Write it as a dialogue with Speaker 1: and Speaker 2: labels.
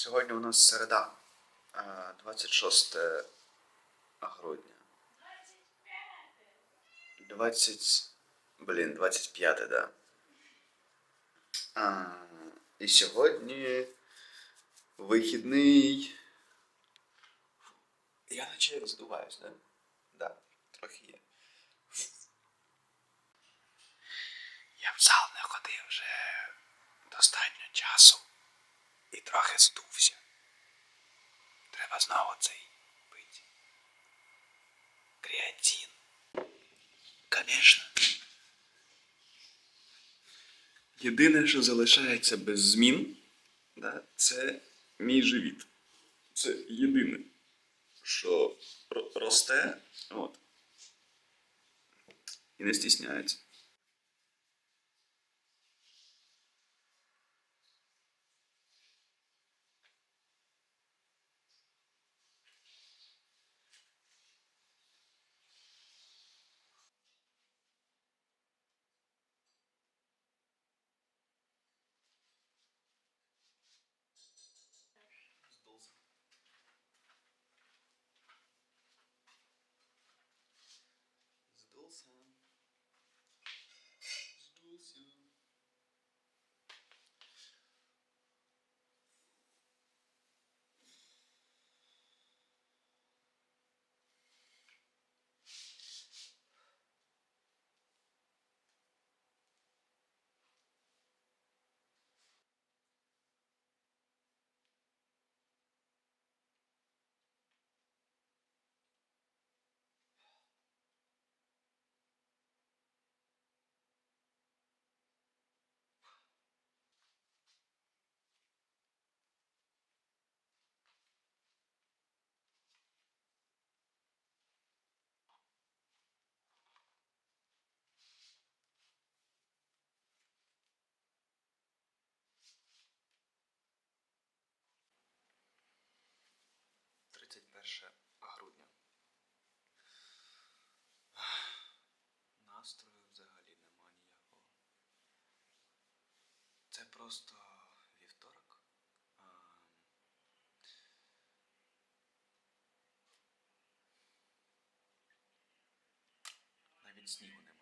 Speaker 1: Сьогодні у нас середа, е, 26 грудня. 20. Блін, 25, да. А, і сьогодні вихідний. Я наче здуваюсь, да? Да, трохи є. Я в зал не ходив вже достатньо часу і трохи здувся. Треба знову цей пити. Креатин. Конечно. Єдине, що залишається без змін, да, це мій живіт. Це єдине, що росте, от. І не стісняється. Rules, huh? просто вівторок. А, Навіть снігу немає.